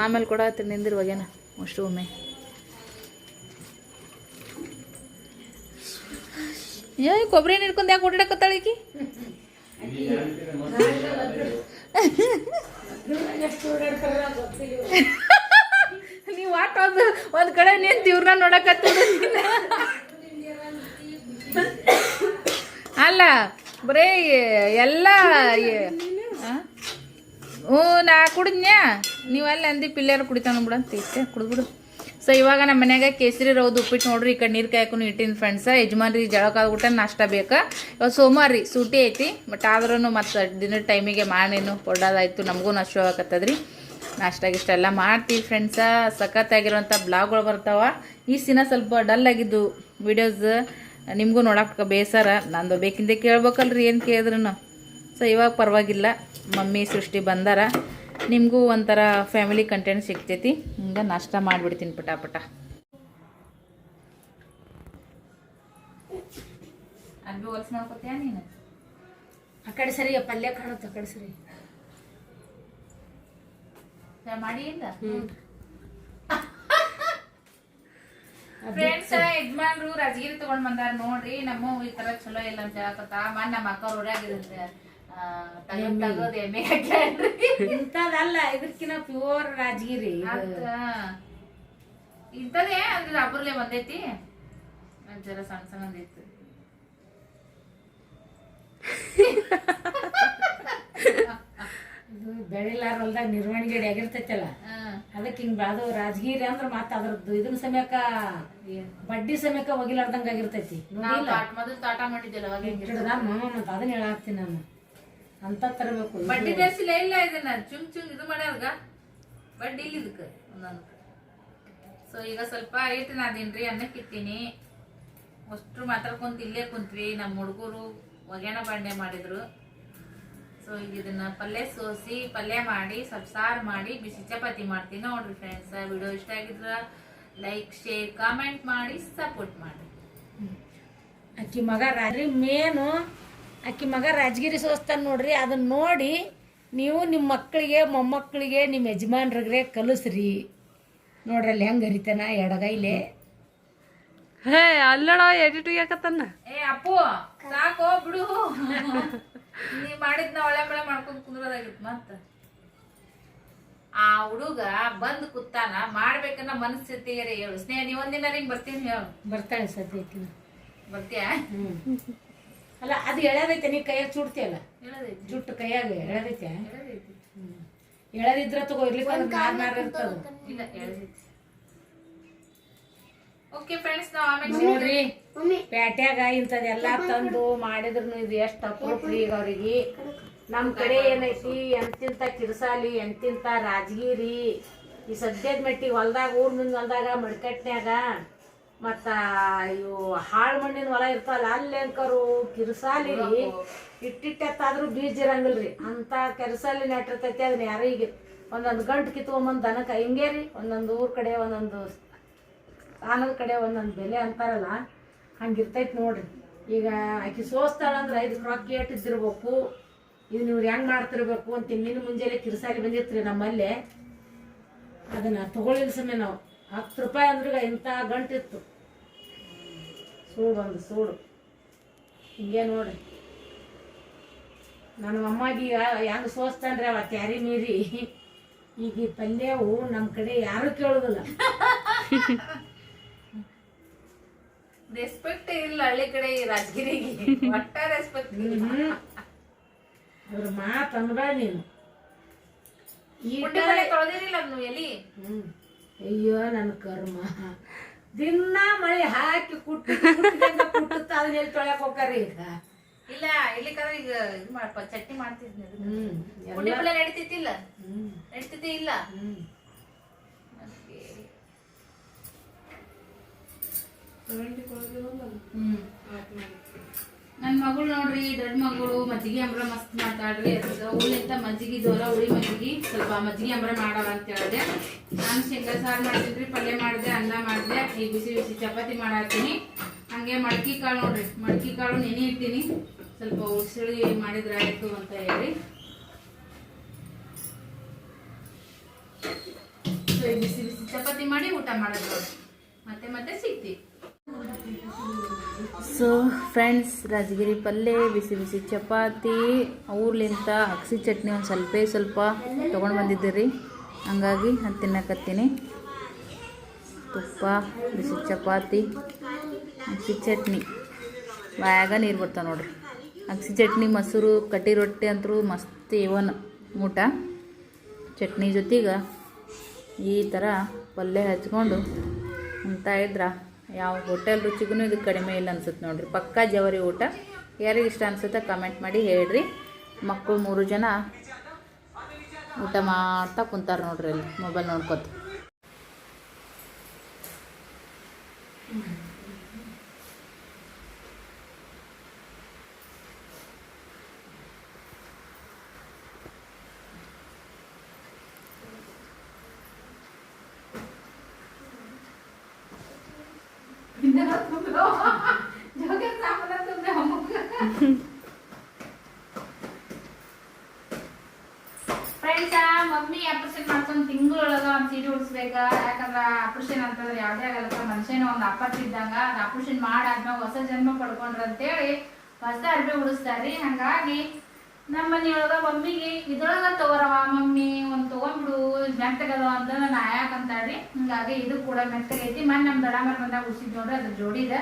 [SPEAKER 1] ಆಮೇಲೆ ಕೂಡ ನಿಂದಿರು ಒಗೆನ ಅಷ್ಟು ಒಮ್ಮೆ. ಏ ಕೊಬ್ಬರಿ ಹಿಡ್ಕೊಂಡು ಯಾಕೆ ಓಡಾಡಕತ್ತಾಳಿಕಿ ನೀವು ಆಟ ಒಂದು ಒಂದು ಕಡೆ ನಿಂತು ಇವ್ರನ್ನ ನೋಡಕತ್ತ ಅಲ್ಲ ಬರೇ, ಎಲ್ಲ? ಹ್ಞೂ, ನಾ ಕುಡಿದ್ನ್ಯಾ? ನೀವು ಅಲ್ಲಿ ಅಂದಿ ಪಿಲ್ಲೇರು ಕುಡಿತಾನು ಬಿಡ ಅಂತ ಇಷ್ಟೇ ಕುಡಿದ್ಬಿಡು ಸೊ ಇವಾಗ ನಮ್ಮ ಮನ್ಯಾಗ ಕೇಸರಿ ರೌದು ಉಪ್ಪಿಟ್ಟು ನೋಡ್ರಿ, ಈ ಕಡೆ ನೀರು ಕಾಯ್ಕೊಂಡು ಇಟ್ಟಿನ ಫ್ರೆಂಡ್ಸ ಯಜಮಾನ್ರಿ ಜಳಕ ಊಟ ನಾಷ್ಟ ಬೇಕಾ. ಇವಾಗ ಸೋಮವಾರ ರೀ, ಸೂಟಿ ಐತಿ ಬಟ್ ಆದ್ರೂ ಮತ್ತು ದಿನದ ಟೈಮಿಗೆ ಮಾಡೇನು ಕೊಡೋದಾಯ್ತು ನಮಗೂ ನಷ್ಟ ಆಗತ್ತದ್ರಿ ನಾಷ್ಟ ಗಿಷ್ಟ ಎಲ್ಲ ಮಾಡ್ತೀವಿ ಫ್ರೆಂಡ್ಸ ಸಖತ್ತಾಗಿರುವಂಥ ಬ್ಲಾಗ್ಗಳು ಬರ್ತಾವ. ಈ ಸಿನ ಸ್ವಲ್ಪ ಡಲ್ ಆಗಿದ್ದು ವಿಡಿಯೋಸ್ ನಿಮಗೂ ನೋಡಕ್ಕೆ ಬೇಸರ. ನಂದು ಬೇಕಿಂದ ಕೇಳ್ಬೇಕಲ್ರಿ ಏನು ಕೇಳಿದ್ರು ಸೊ ಇವಾಗ ಪರವಾಗಿಲ್ಲ. ಮಮ್ಮಿ ಸೃಷ್ಟಿ ಬಂದಾರ. ನಿಮಗೂ ಒಂಥರ ಫ್ಯಾಮಿಲಿ ಕಂಟೆಂಟ್ ಸಿಗ್ತೈತಿ. ಹಿಂಗೆ ನಾಷ್ಟ ಮಾಡಿಬಿಡ್ತೀನಿ ಪಟ ಪಟ ಅಲ್ಲಿ ಹೊಲ್ಸ್ ಮಾಡ್ಕೊತೀಯ ನೀನು?
[SPEAKER 2] ಆ ಕಡೆ ಸರಿ ಪಲ್ಯ ಕಾಣುತ್ತೆ ಆ ಕಡೆ ಸರಿ.
[SPEAKER 1] ಮಾಡಿ ಇಲ್ಲ ಫ್ರೆಂಡ್ಸ್ ಯಜಮಾನ್ರು ರಾಜಗಿರಿ ತಗೊಂಡ್ ಬಂದಾರ ನೋಡ್ರಿ ನಮ್ಮ ಈ ತರ ಚಲೋ ಇಲ್ಲ ಅಂತ ಹೇಳಕತ್ತ. ಮನ್ ನಮ್ಮ ಅಕ್ಕ ಊರಾಗಿದಂತೆ ತಗದ್ ಎಮ್ಮೆ
[SPEAKER 2] ಇಂಥದಲ್ಲ ಇದಕ್ಕಿನ್ನ ಪ್ಯೂರ್ ರಾಜಗಿರಿ
[SPEAKER 1] ಇಂತದೇ ಇಂಥದೇ ಅಂದ್ರೆ ಅಬ್ರಲೆ ಬಂದೈತಿ ಜರ ಸಣ್ಣ
[SPEAKER 2] ಇದು ಬೆಳಿಲಾರ ಹೊಲ್ದಾಗ ನಿರ್ವಹಣೆ ಆಗಿರ್ತೈತಲ್ಲ? ಅದಕ್ಕೆ ಹಿಂಗ್ ಅದು ರಾಜಗಿರಿ ಅಂದ್ರ ಮತ್ತ ಅದ್ರದ್ದು ಇದನ್ ಸಮಯಕ್ಕ ಬಡ್ಡಿ ಸಮಯಕ್ಕ ಹೋಗಿಲಾರ್ದಂಗ ಆಗಿರ್ತೈತಿ.
[SPEAKER 1] ತಾಟ್ ಮಾಡಿದ್ದಿಲ್ಲ
[SPEAKER 2] ಮಾಮ ಮತ್ತ ಅದನ್ನ ಹೇಳಾಕ್ತೀನಿ ನಾನು. ಅಂತ ತರಬೇಕು.
[SPEAKER 1] ಬಡ್ಡಿ ಜಾಸ್ತಿ ಇಲ್ಲ ಇದನ್ನ ಚುಮ್ ಚುಮ್ ಇದು ಮಾಡ್ಯಾರ್ಗ? ಬಡ್ಡಿ ಇಲ್ಲ ಇದಕ್ಕೆ ಒಂದೊಂದು. ಸೊ ಈಗ ಸ್ವಲ್ಪ ಐತಿ ನಾದೀನ್ರಿ ಅನ್ನಕ್ಕೆ ಇತ್ತೀನಿ ಅಷ್ಟ್ರು ಮಾತಾಡ್ಕೊಂತ ಇಲ್ಲೇ ಕುಂತ್ವಿ. ನಮ್ಮ ಹುಡುಗರು ಒಗ್ಯಾಣ ಬಾಂಡೆ ಮಾಡಿದ್ರು. ಸೊ ಈಗ ಇದನ್ನ ಪಲ್ಯ ಸೋಸಿ ಪಲ್ಯ ಮಾಡಿ ಸ್ವಲ್ಪ ಸಾರು ಮಾಡಿ ಬಿಸಿ ಚಪಾತಿ ಮಾಡ್ತೀನಿ ನೋಡ್ರಿ ಫ್ರೆಂಡ್ಸ್ ವಿಡಿಯೋ ಇಷ್ಟ ಆಗಿದ್ರ ಲೈಕ್ ಶೇರ್ ಕಾಮೆಂಟ್ ಮಾಡಿ ಸಪೋರ್ಟ್ ಮಾಡಿ.
[SPEAKER 2] ಅಕ್ಕಿ ಮಗ ರಾಜ್ರಿ ಮೇನು ಅಕ್ಕಿ ಮಗ ರಾಜಗಿರಿ ಸೋಸ್ತಾನ ನೋಡ್ರಿ ಅದನ್ನ ನೋಡಿ ನೀವು ನಿಮ್ಮ ಮಕ್ಕಳಿಗೆ ಮೊಮ್ಮಕ್ಕಳಿಗೆ ನಿಮ್ಮ ಯಜಮಾನ್ರಿಗೆ ಕಲಿಸ್ರಿ. ನೋಡ್ರಿ ಅಲ್ಲಿ ಹೆಂಗ್ ಹರಿತಾನ ಎಡಗೈಲೆ.
[SPEAKER 5] ಹೇ ಅಲ್ಲಡ ಎಡಿಟ್ ಯಾಕತ್ತನ್ನ?
[SPEAKER 1] ಏ ಅಪ್ಪು ಸಾಕೋ ಬಿಡು. ನೀ ಮಾಡಿದ್ನ ಒಳ್ಳೆ ಬೆಳೆ ಮಾಡ್ಕೊಂಡ್ ಕುಂದ್ರದಾಗಿತ್ತು ಮತ್ತ? ಆ ಹುಡುಗ ಬಂದ್ ಕುತ್ತಾನ ಮಾಡ್ಬೇಕನ್ನ ಮನಸ್ಥಿತಿಗೆ ಹೇಳು. ಸ್ನೇಹ ನೀ ಒಂದಿನ ಹಿಂಗ್ ಬರ್ತೀನಿ ಹೇಳು.
[SPEAKER 2] ಬರ್ತಾಳೆ ಸದ್ಯಕ್ಕೆ
[SPEAKER 1] ಬರ್ತೀಯ?
[SPEAKER 2] ಅಲ್ಲ ಅದು ಎಳೆದೈತೆ ನೀ ಕೈಯಾಗ ಚುಡ್ತಿಯಲ್ಲ?
[SPEAKER 1] ಅಲ್ಲ
[SPEAKER 2] ಜುಟ್ಟು ಕೈಯಾಗ ಎಳೆದೈತೆ?
[SPEAKER 1] ಎಳದಿದ್ರ
[SPEAKER 2] ಎಳೆದಿದ್ರ ತಗೋ ಇರ್ಲಿ ಒಂದು ನಾರ್ ನಾರ್ ಇರ್ತದ
[SPEAKER 1] ಇಲ್ಲ ಹೇಳದೈತಿ ಓಕೆ ಫ್ರೆಂಡ್ಸ್ ನಾವು ಆಮೇಲೆ
[SPEAKER 2] ನೋಡ್ರಿ ಪ್ಯಾಟ್ಯಾಗ ಇಂಥದೆಲ್ಲ ತಂದು ಮಾಡಿದ್ರು ಇದು ಎಷ್ಟು ಅಪ್ರೂಪ ಈಗ ಅವ್ರಿಗೆ. ನಮ್ಮ ಕಡೆ ಏನೈತಿ ಎಂತಿಂತ ಕಿರ್ಸಾಲಿ ಎಂತಿಂತ ರಾಜಗಿರಿ. ಈ ಸದ್ಯದ ಮೆಟ್ಟಿ ಹೊಲ್ದಾಗ ಊರ್ ಮುಂದ್ ಹೊಲ್ದಾಗ ಮಡ್ಕಟ್ನ್ಯಾಗ ಮತ್ತ ಇವು ಹಾಳ್ ಮಣ್ಣಿನ ಹೊಲ ಇರ್ತಾವಲ್ಲ ಅಲ್ಲಿ ಅಂಕರು ಕಿರ್ಸಾಲಿ ಇಟ್ಟಿಟ್ಟೆತ್ತಾದ್ರೂ ಬೀಜ ಇರಂಗಿಲ್ರಿ. ಅಂತ ಕೆರಸಾಲಿ ನೆಟ್ಟಿರ್ತೈತಿ ಅದನ್ನ ಯಾರೀಗ ಈಗ ಒಂದೊಂದು ಗಂಟು ಕಿತ್ಕೊಂಬಂದು ದನಕ್ಕೆ ಹಿಂಗೇರಿ ಒಂದೊಂದು ಊರ್ ಕಡೆ ಒಂದೊಂದು ಸ್ಥಾನದ ಕಡೆ ಒಂದೊಂದು ಬೆಲೆ ಅಂತಾರಲ್ಲ, ಹಂಗಿರ್ತೈತೆ ನೋಡ್ರಿ. ಈಗ ಆಕಿ ಸೋಸ್ತಾಳ ಅಂದ್ರೆ ಐದು ರೊಕ್ಕ ಏಟಿದ್ದಿರ್ಬೇಕು ಇದು ನೀವು ಹೆಂಗೆ ಮಾಡ್ತಿರ್ಬೇಕು ಅಂತ ನಿನ್ನ ಮುಂಜಾನೆ ಕಿರ್ಸಾಲಿ ಬಂದಿರ್ತೀರಿ ನಮ್ಮಲ್ಲೇ. ಅದನ್ನ ತಗೊಳ್ಳಿಲ್ಲ ಸಮಯ ನಾವು. ಹತ್ತು ರೂಪಾಯಿ ಅಂದ್ರೆ ಇಂಥ ಗಂಟಿತ್ತು ಸೂಡು ಒಂದು ಸೂಡು. ಹಿಂಗೆ ನೋಡ್ರಿ. ನನ್ನ ಅಮ್ಮಗೆ ಹೆಂಗೆ ಸೋಸ್ತಾನ್ರಿ ಅವ ಕ್ಯಾರಿ ಮೀರಿ. ಈಗ ಈ ಪಲ್ಯವು ನಮ್ಮ ಕಡೆ ಯಾರು ಕೇಳೋದಿಲ್ಲ.
[SPEAKER 1] ರೆಸ್ಪೆಕ್ಟ್ ಇಲ್ಲ ಹಳ್ಳಿ ಕಡೆ ಈ ರಾಜಗಿರಿಗೆ ಒಟ್ಟ ರೆಸ್ಪೆಕ್ಟ್ ಇಲ್ಲ.
[SPEAKER 2] ಅದ್ರ ಮಾತು ಅನ್ಬೇಡ ನೀನು. ಈ
[SPEAKER 1] ಪುಂಡಿ ಪಲ್ಯ ತೊಳೆದಿರಿಲ್ಲ ಅದ್ನು ಎಲಿ
[SPEAKER 2] ಹ್ಮ್. ಅಯ್ಯೋ ನನ್ನ ಕರ್ಮ. ದಿನ ಮಳೆ ಹಾಕಿ ಕುಟ್ಟಿ ಕುಟ್ಟುತ್ತ ಅದನ್ನ ಎಲ್ಲಿ ತೊಳ್ಯಾಕ ಹೋಗ್ತಾರ ಈಗ?
[SPEAKER 1] ಇಲ್ಲ ಇರ್ಲಿಕ್ಕಂದ್ರೆ ಈಗ ಇದು ಮಾಡಪ್ಪ ಚಟ್ನಿ ಮಾಡ್ತಿದ್ನಿ.
[SPEAKER 2] ಹ್ಮ್.
[SPEAKER 1] ಪುಂಡಿ ಪಲ್ಯ ನಡೀತಿತ್ತಿಲ್ಲ
[SPEAKER 2] ಹ್ಮ್.
[SPEAKER 1] ನಡೀತಿದ್ದೆ ಇಲ್ಲ.
[SPEAKER 2] ಹ್ಮ್.
[SPEAKER 1] ನನ್ನ ಮಗಳು ನೋಡ್ರಿ ದೊಡ್ಡ ಮಗಳು, ಮಜ್ಜಿಗೆ ಅಂಬ್ರ ಮಸ್ತ್ ಮಾತಾಡ್ರಿ ಉಳಿಂತ ಮಜ್ಜಿಗೆ ಜೋಲ ಹುಳಿ ಮಜ್ಜಿಗೆ. ಸ್ವಲ್ಪ ಮಜ್ಜಿಗೆ ಅಂಬ್ರ ಮಾಡವ ಅಂತ ಹೇಳಿದೆ. ನಾನು ಶೇಂಗಾ ಸಾರು ಮಾಡ್ತಿದ್ರಿ, ಪಲ್ಯ ಮಾಡಿದೆ, ಅನ್ನ ಮಾಡಿದೆ. ಈಗ ಬಿಸಿ ಬಿಸಿ ಚಪಾತಿ ಮಾಡಾಕ್ತೀನಿ ಹಂಗೆ ಮಡಕಿ ಕಾಳು ನೋಡ್ರಿ, ಮಡಕಿ ಕಾಳು ನೆನೆ ಇರ್ತೀನಿ ಸ್ವಲ್ಪ ಉಸಿಳಿ ಮಾಡಿದ್ರೆ ಅಂತ ಹೇಳಿ. ಈ ಬಿಸಿ ಬಿಸಿ ಚಪಾತಿ ಮಾಡಿ ಊಟ ಮಾಡೋದು. ಮತ್ತೆ ಮತ್ತೆ ಸಿಗ್ತೀವಿ ಸೊ ಫ್ರೆಂಡ್ಸ್ ರಾಜಗಿರಿ ಪಲ್ಯ ಬಿಸಿ ಬಿಸಿ ಚಪಾತಿ, ಊರ್ಲಿಂತ ಅಕ್ಸಿ ಚಟ್ನಿ ಒಂದು ಸ್ವಲ್ಪ ಸ್ವಲ್ಪ ತೊಗೊಂಡು ಬಂದಿದ್ದೀರಿ. ಹಂಗಾಗಿ ನಾನು ತಿನ್ನಕತ್ತೀನಿ ತುಪ್ಪ, ಬಿಸಿ ಚಪಾತಿ ಅಕ್ಸಿ ಚಟ್ನಿ. ಬಾಯಾಗ ನೀರು ಬರ್ತಾವೆ ನೋಡ್ರಿ. ಅಕ್ಸಿ ಚಟ್ನಿ, ಮೊಸರು ಕಟ್ಟಿ ರೊಟ್ಟಿ ಅಂತರೂ ಮಸ್ತ್ ಇವನ್ ಊಟ. ಚಟ್ನಿ ಜೊತೆಗೆ ಈ ಥರ ಪಲ್ಯ ಹಚ್ಕೊಂಡು ಅಂತ ಇದ್ರೆ. ಯಾವ ಹೋಟೆಲ್ ರುಚಿಗೂ ಇದು ಕಡಿಮೆ ಇಲ್ಲ ಅನ್ಸುತ್ತೆ ನೋಡ್ರಿ. ಪಕ್ಕಾ ಜವರಿ ಊಟ. ಯಾರಿಗೆ ಇಷ್ಟ ಅನ್ಸುತ್ತೆ ಕಮೆಂಟ್ ಮಾಡಿ ಹೇಳ್ರಿ. ಮಕ್ಕಳು ಮೂರು ಜನ ಊಟ ಮಾಡ್ತಾ ಕುಂತಾರೆ ನೋಡ್ರಿ ಅಲ್ಲಿ ಮೊಬೈಲ್ ನೋಡ್ಕೊತ. ಫ್ರೆಂಡ್ಸ ಮಮ್ಮಿ ಆಪರೇಷನ್ ಮಾಡ್ಕೊಂಡು ತಿಂಗಳೊಳಗ ಒಂದ್ ಸೀರೆ ಉಡ್ಸ್ಬೇಕ. ಯಾಕಂದ್ರ ಆಪರೇಷನ್ ಅಂತಂದ್ರೆ ಯಾವ್ದೇ ಆಗಲ್ಲ ಮನುಷ್ಯನ ಒಂದು ಅಪ್ಪತ್ತು ಇದ್ದಂಗ ಅದು ಆಪರೇಷನ್ ಮಾಡಾದ್ಮೇಲೆ ಹೊಸ ಜನ್ಮ ಪಡ್ಕೊಂಡ್ರ ಅಂತೇಳಿ ಹೊಸ ಅರ್ಬಿ ಉಡಿಸ್ತಾರ್ರಿ. ಹಂಗಾಗಿ ನಮ್ಮ ಮನೆಯೊಳಗ ಮಮ್ಮಿಗೆ ಇದ್ರೊಳಗ ತಗೋರವ ಮಮ್ಮಿ ಒಂದ್ ತಗೊಂಡ್ಬಿಡು ಮೆತ್ತಗದ ಅಂತ ನಾನು ಆಯಾಕಂತಾಳ್ರಿ ಹಿಂಗಾಗಿ ಇದು ಕೂಡ ಮೆತ್ತಗೈತಿ. ಮನ್ ನಮ್ ದಡಾಮರ್ ಬಂದಾಗ ಉಡ್ಸಿದ್ ನೋಡ್ರಿ ಅದ್ರ ಜೋಡಿ ಇದೆ.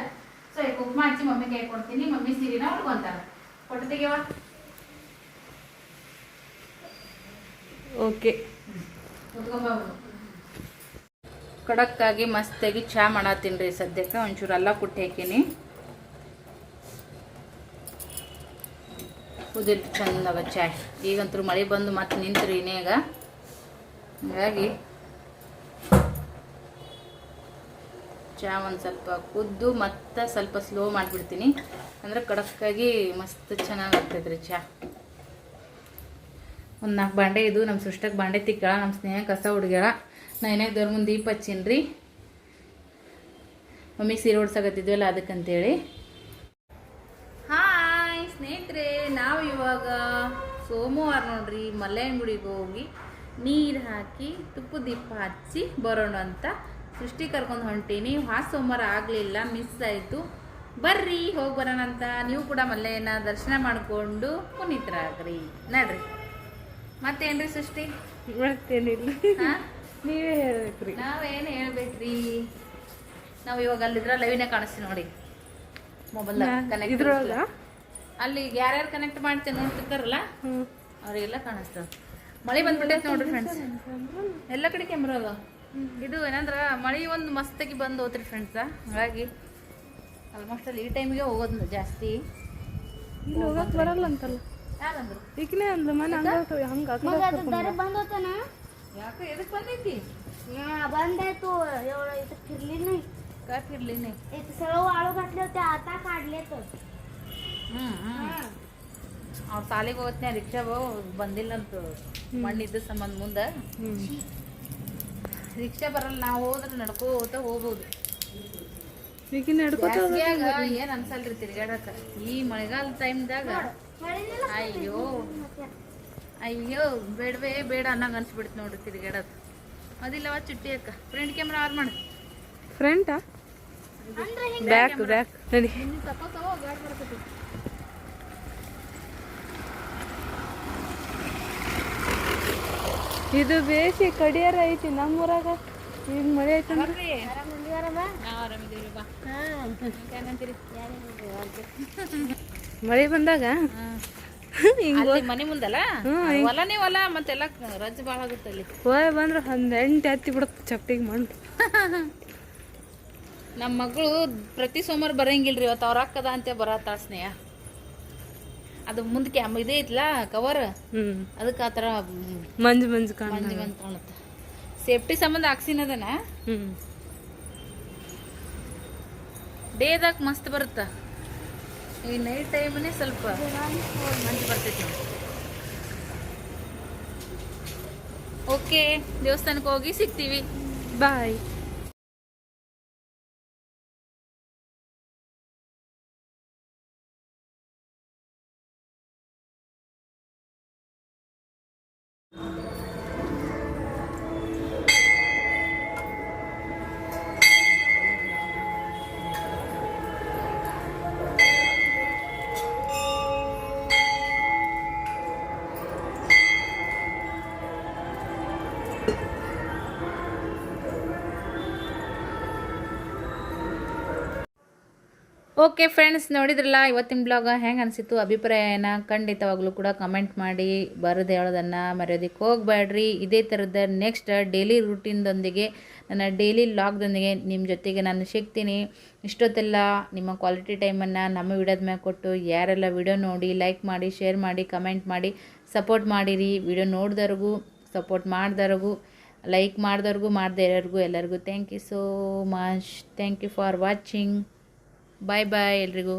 [SPEAKER 1] ಸೊ ಈ ಕುಕ್ ಹಚ್ಚಿ ಮಮ್ಮಿ ಕೈ ಕೊಡ್ತೀನಿ. ಮಮ್ಮಿ ಸೀರೆನ ಉಳ್ಕೊಂತಾರ ಕೊಟ್ಟು ತೆಗಿಯವ
[SPEAKER 5] ಓಕೆ.
[SPEAKER 1] ಕಡಕ್ಕಾಗಿ ಮಸ್ತಾಗಿ ಚಹಾ ಮಾಡತ್ತೀನಿ ರೀ ಸದ್ಯಕ್ಕೆ. ಒಂಚೂರು ಎಲ್ಲ ಕುಟ್ಟಿ ಹಾಕೀನಿ. ಕುದಿಲ್ ಚಂದಾಗ ಚಾಯ್ ಈಗಂತೂ ಮಳೆ ಬಂದು ಮತ್ತೆ ನಿಂತ್ರಿ ಇನ್ನೇಗ. ಹಾಗಾಗಿ ಚಹಾ ಒಂದು ಸ್ವಲ್ಪ ಕುದ್ದು ಮತ್ತೆ ಸ್ವಲ್ಪ ಸ್ಲೋ ಮಾಡಿಬಿಡ್ತೀನಿ. ಅಂದ್ರೆ ಕಡಕ್ಕಾಗಿ ಮಸ್ತ್ ಚೆನ್ನಾಗಿ ಆಗ್ತೈತ್ರಿ ಚಹಾ ಒಂದು ನಾಲ್ಕು ಬಾಂಡೆ ಇದು ನಮ್ಮ ಸೃಷ್ಟಕ್ಕೆ ಬಾಂಡೆ ತಿಕ್ಕಳ ನಮ್ಮ ಸ್ನೇಹ ಕಸ ಹುಡುಗ್ಯಾಳ. ನಾ ದೇವ್ರ ಮುಂದೆ ದೀಪ ಹಚ್ಚೀನಿ ಮಮ್ಮಿಗೆ ಸೀರೆ ಉಡ್ಸಕತ್ತಿದ್ವಲ್ಲ ಅದಕ್ಕಂತೇಳಿ. ಸ್ನೇಹಿತರೆ ನಾವು ಇವಾಗ ಸೋಮವಾರ ನೋಡ್ರಿ ಮಲ್ಲಯ್ಯಂಗುಡಿಗೆ ಹೋಗಿ ನೀರು ಹಾಕಿ ತುಪ್ಪ ದೀಪ ಹಚ್ಚಿ ಬರೋಣ ಅಂತ. ಸೃಷ್ಟಿ ಕರ್ಕೊಂಡು ಹೊಂಟೀನಿ. ಆ ಸೋಮವಾರ ಆಗಲಿಲ್ಲ ಮಿಸ್ ಆಯಿತು. ಬರ್ರಿ ಹೋಗಿ ಬರೋಣ ಅಂತ. ನೀವು ಕೂಡ ಮಲ್ಲಯ್ಯನ ದರ್ಶನ ಮಾಡಿಕೊಂಡು ಪುನೀತರಾಗ್ರಿ. ನಡ್ರಿ. ಮತ್ತೇನ್ರಿ ಸೃಷ್ಟಿ? ಬರ್ತೇನಿಲ್ಲ?
[SPEAKER 5] ನೀವೇ ಹೇಳ್ಬೇಕ್ರಿ.
[SPEAKER 1] ನಾವೇನು ಹೇಳ್ಬೇಕ್ರಿ? ನಾವು ಇವಾಗ ಅಲ್ಲಿದ್ರ ಲೈವ್ನೇ ಕಾಣಿಸ್ತೀವಿ ನೋಡಿ. ಮೊಬೈಲ್ ಕನೆಕ್ಟ್
[SPEAKER 5] ಇದ್ರೊಳಗ?
[SPEAKER 1] ಅಲ್ಲಿ ಯಾರ್ಯಾರು ಕನೆಕ್ಟ್ ಮಾಡ್ತೀನಿ ನೋಡ್ತಿರ್ತಾರಲ್ಲ ಅವರಿಗೆಲ್ಲ ಕಾಣಿಸ್ತದೆ ಮಳೆ ಬಂದ್ಬಿಟ್ಟೈತೆ ನೋಡ್ರಿ ಫ್ರೆಂಡ್ಸ್ ಎಲ್ಲ ಕಡೆ ಕ್ಯಾಮ್ರಾ ಅದ. ಇದು ಏನಂದ್ರ ಮಳೆ ಒಂದು ಮಸ್ತಾಗಿ ಬಂದು ಹೋತ್ರಿ ಫ್ರೆಂಡ್ಸ ಹಾಗಾಗಿ ಆಲ್ಮೋಸ್ಟ್ ಅಲ್ಲಿ ಈ ಟೈಮಿಗೆ ಹೋಗೋದು ಜಾಸ್ತಿ.
[SPEAKER 5] ಇಲ್ಲಿ ಹೋಗಕ್ಕೆ ಬರಲ್ಲ ಅಂತಲ್ಲ.
[SPEAKER 1] ಬಂದೈತಿ?
[SPEAKER 3] ಬಂದಾಯ್ತು. ಇದಕ್ಕೆ ಇರ್ಲಿನ ಸಲ ಆಳು ಗಟ್ಲೆ
[SPEAKER 1] ಆತ ಕಾಡ್ಲೇತು ಅವ್ರ ಸಾಲಿಗೆ ಹೋಗ್ತೀನಿ ರಿಕ್ಷಾ ಬಂದಿಲ್ಲ ಅಂತ ಮಣ್ಣಿದ್ದ ಸಂಬಂಧ ಮುಂದೆ. ರಿಕ್ಷಾ ಬರಲ್ಲ ನಾವು ಹೋದ್ರೆ ನಡ್ಕೋತ ಹೋಗ್ಬೋದು.
[SPEAKER 5] ನಡ್ಕೋತ
[SPEAKER 1] ಬ್ಯಾಸ್ಗ್ಯಾಗ ಏನ್ ಅನ್ಸಲ್ರಿ ತಿರ್ಗಾಡಕ? ಈ ಮಳೆಗಾಲ ಟೈಮ್ದಾಗ ಅಯ್ಯೋ. ಅಯ್ಯೋ ಬೇಡವೇ ಬೇಡ ಅನ್ನಂಗ ಅನ್ಸ್ಬಿಡ್ತು ನೋಡ್ರಿ ತಿರ್ಗಾಡೋದು ಅದಿಲ್ಲವ ಚುಟ್ಟಿ ಅಕ್ಕ. ಫ್ರಂಟ್ ಕ್ಯಾಮ್ರಾ ಆರ್ ಮಾಡಿ.
[SPEAKER 5] ಫ್ರಂಟಾ ಬ್ಯಾಕ್ ಬ್ಯಾಕ್ ನಡಿ. ಇದು ಬೇಸಿ ಕಡಿಯಾರ ಐತಿ ನಮ್ಮೂರಾಗ. ಈಗ ಮಳೆ ಐತಿ
[SPEAKER 1] ಆರಾಮಿದ್ದೀವಿ ಬಾ. ಏನಂತೀರಿ
[SPEAKER 5] ಮಳೆ ಬಂದಾಗ?
[SPEAKER 1] ಮನೆ ಮುಂದಲ್ಲ? ಹೊಲನೇ ಹೊಲ ಮತ್ತೆಲ್ಲ ರಜ್ ಭಾಳ ಆಗುತ್ತೆ ಅಲ್ಲಿ.
[SPEAKER 5] ಹೋಯ್ ಬಂದ್ರೆ ಒಂದು ಎಂಟು ಹತ್ತಿ ಬಿಡುತ್ತೆ ಚಪ್ಪಟಿಗೆ ಮಣ್ಣು.
[SPEAKER 1] ನಮ್ಮ ಮಗಳು ಪ್ರತಿ ಸೋಮವಾರ ಬರಂಗಿಲ್ರಿ ಇವತ್ತು ಅವ್ರ ಅಕ್ಕದ ಅಂತ ಬರತ್ತ ಸ್ನೇಹ. ಅದು ಮುಂದಕ್ಕೆ ಇದೆ ಇದೇ ಐತ್ಲ ಕವರ್
[SPEAKER 5] ಹ್ಮ್.
[SPEAKER 1] ಅದಕ್ಕೆ ಆ ಥರ
[SPEAKER 5] ಮಂಜು ಮಂಜು
[SPEAKER 1] ಮಂಜು ಮಂಜು ಕಾಣುತ್ತೆ. ಸೇಫ್ಟಿ ಸಂಬಂಧ ಹಾಕ್ಸಿನದನ
[SPEAKER 5] ಹ್ಮ್.
[SPEAKER 1] ಡೇದಾಗ ಮಸ್ತ್ ಬರುತ್ತ? ಈ ನೈಟ್ ಟೈಮನೇ ಸ್ವಲ್ಪ ಮಂಜು ಬರ್ತೈತಿ ಓಕೆ ದೇವಸ್ಥಾನಕ್ಕೆ ಹೋಗಿ ಸಿಗ್ತೀವಿ.
[SPEAKER 5] ಬಾಯ್
[SPEAKER 1] ಓಕೆ ಫ್ರೆಂಡ್ಸ್ ನೋಡಿದ್ರಲ್ಲ, ಇವತ್ತಿನ ಬ್ಲಾಗ ಹೆಂಗೆ ಅನಿಸಿತ್ತು? ಅಭಿಪ್ರಾಯನ ಖಂಡಿತವಾಗ್ಲೂ ಕೂಡ ಕಮೆಂಟ್ ಮಾಡಿ, ಬರೋದು ಹೇಳೋದನ್ನು ಮರೆಯೋದಕ್ಕೆ ಹೋಗಬೇಡ್ರಿ. ಇದೇ ಥರದ ನೆಕ್ಸ್ಟ್ ಡೈಲಿ ರೂಟೀನ್ದೊಂದಿಗೆ ನನ್ನ ಡೈಲಿ ಲಾಗ್ದೊಂದಿಗೆ ನಿಮ್ಮ ಜೊತೆಗೆ ನಾನು ಸಿಗ್ತೀನಿ. ಇಷ್ಟೊತ್ತೆಲ್ಲ ನಿಮ್ಮ ಕ್ವಾಲಿಟಿ ಟೈಮನ್ನು ನಮ್ಮ ವಿಡಿಯೋದ ಮೇಲೆ ಕೊಟ್ಟು ಯಾರೆಲ್ಲ ವಿಡಿಯೋ ನೋಡಿ ಲೈಕ್ ಮಾಡಿ ಶೇರ್ ಮಾಡಿ ಕಮೆಂಟ್ ಮಾಡಿ ಸಪೋರ್ಟ್ ಮಾಡಿರಿ. ವಿಡಿಯೋ ನೋಡಿದವ್ರಿಗೂ ಸಪೋರ್ಟ್ ಮಾಡಿದವ್ರಿಗೂ ಲೈಕ್ ಮಾಡಿದವ್ರಿಗೂ, ಮಾಡದೇ ಇರೋರಿಗೂ ಎಲ್ಲರಿಗೂ thank you so much thank you for watching bye bye ಎಲ್ರಿಗೂ.